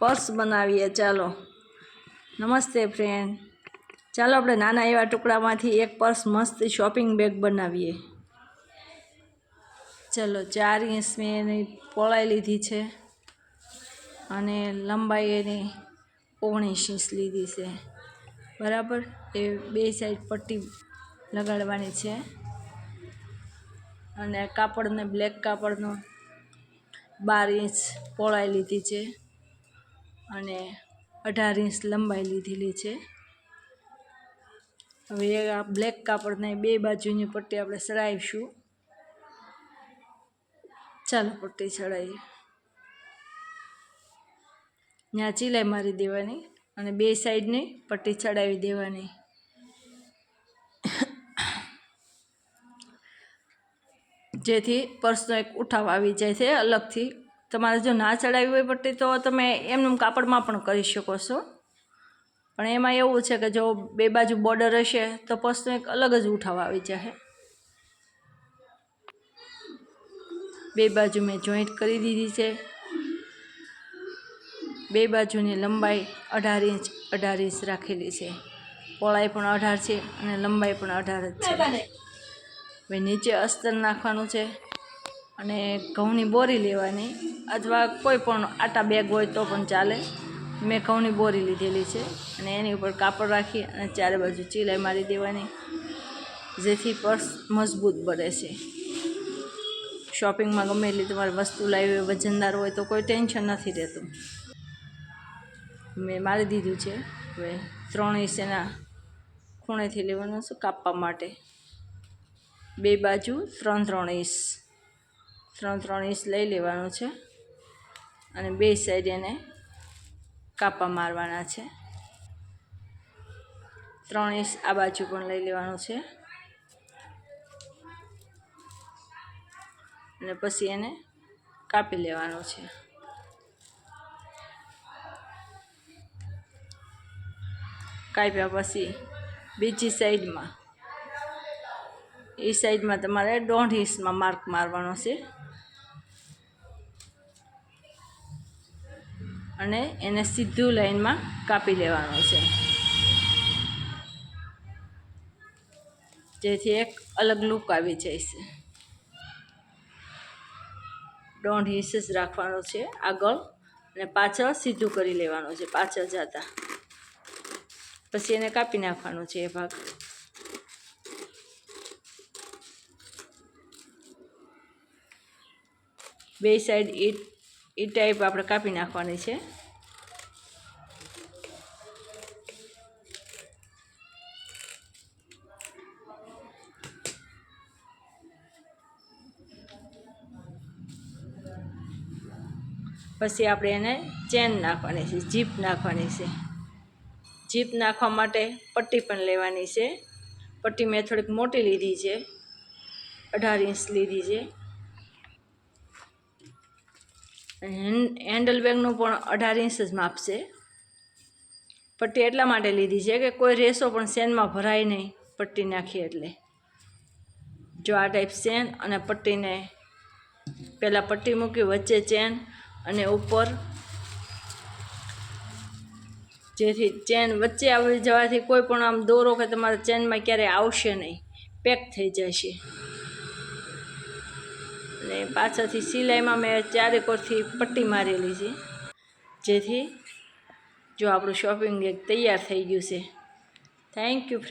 Purse બનાવીએ, ચાલો. નમસ્તે ફ્રેન્ડ ચાલો આપણે નાના એવા ટુકડામાંથી એક પર્સ મસ્ત શોપિંગ બેગ બનાવીએ. ચલો, ચાર ઇંચ મેં એની પહોળાઈ લીધી છે અને લંબાઈ એની ઓગણીસ ઇંચ લીધી છે. બરાબર? એ બે સાઈડ પટ્ટી લગાડવાની છે. અને કાપડને બ્લેક કાપડનો બાર ઇંચ પહોળાઈ લીધી છે. અને અઢાર ઇંચ લંબાઈ લીધેલી છે. હવે આ બ્લેક કાપડને બે બાજુની પટ્ટી આપણે ચડાવીશું ચાલો પટ્ટી ચડાવીએ ત્યાં ચીલાઈ મારી દેવાની અને બે સાઈડની પટ્ટી ચડાવી દેવાની. જેથી પર્સનો એક ઉઠાવ આવી જાય છે, અલગથી તમારે જો ના ચડાવી હોય પટ્ટી, તો તમે એમનું કાપડમાં પણ કરી શકો છો. પણ એમાં એવું છે કે જો બે બાજુ બોર્ડર હશે, તો પર્સનો એક અલગ જ ઉઠાવ આવી જશે બે બાજુ મેં જોઈન્ટ કરી દીધી છે. બે બાજુની લંબાઈ અઢાર ઇંચ અઢાર ઇંચ રાખેલી છે. પહોળાઈ પણ અઢાર છે અને લંબાઈ પણ અઢાર જ છે. હવે નીચે અસ્તર નાખવાનું છે. અને ઘઉંની બોરી લેવાની. અથવા કોઈ પણ આટા બેગ હોય તો પણ ચાલે. મેં ઘઉંની બોરી લીધેલી છે અને એની ઉપર કાપડ રાખી અને ચારે બાજુ ચીલાઈ મારી દેવાની. જેથી પર્સ મજબૂત બને છે. શોપિંગમાં ગમે એટલી તમારે વસ્તુ લાવી હોય, વજનદાર હોય તો કોઈ ટેન્શન નથી રહેતું. મેં મારી દીધું છે. હવે ત્રણ ઇંચ એના ખૂણેથી લેવાનું છે કાપવા માટે. બે બાજુ, ત્રણ ત્રણ ઇંચ ત્રણ ત્રણ ઇંચ લઈ લેવાનું છે. અને બે સાઈડ એને કાપા મારવાના છે. ત્રણ ઇંચ આ બાજુ પણ લઈ લેવાનું છે. અને પછી એને કાપી લેવાનું છે. કાપ્યા પછી બીજી સાઈડમાં એ સાઈડમાં તમારે દોઢ ઇંચમાં માર્ક મારવાનો છે. અને એને સીધું લાઈનમાં કાપી લેવાનું છે. જેથી એક અલગ લુક આવી જાય છે. દોઢ ઇંચ રાખવાનો છે આગળ અને પાછળ સીધું કરી લેવાનું છે, પાછળ જતા. પછી એને કાપી નાખવાનું છે એ ભાગ. બે સાઈડ એ એ ટાઈપ આપણે કાપી નાખવાની છે. પછી આપણે એને ચેન નાખવાની છે જીપ નાખવાની છે. જીપ નાખવા માટે પટ્ટી પણ લેવાની છે. પટ્ટી મેં થોડીક મોટી લીધી છે, અઢાર ઇંચ લીધી છે. હેન્ડલ બેગનું પણ અઢાર ઇંચ જ માપશે પટ્ટી એટલા માટે લીધી છે કે કોઈ રેસો પણ સેનમાં ભરાય નહીં પટ્ટી નાખીએ એટલે. જો આ ટાઈપ ચેન અને પટ્ટીને પહેલાં પટ્ટી મૂકી વચ્ચે ચેન અને ઉપર જેથી ચેન વચ્ચે આવી જવાથી કોઈ પણ આમ દોરો કે તમારા ચેનમાં ક્યારેય આવશે નહીં. પેક થઈ જશે અને પાછળથી સિલાઈમાં મેં ચારે કોરથી પટ્ટી મારેલી છે. જેથી જો આપણું શોપિંગ એક તૈયાર થઈ ગયું છે. Thank you friend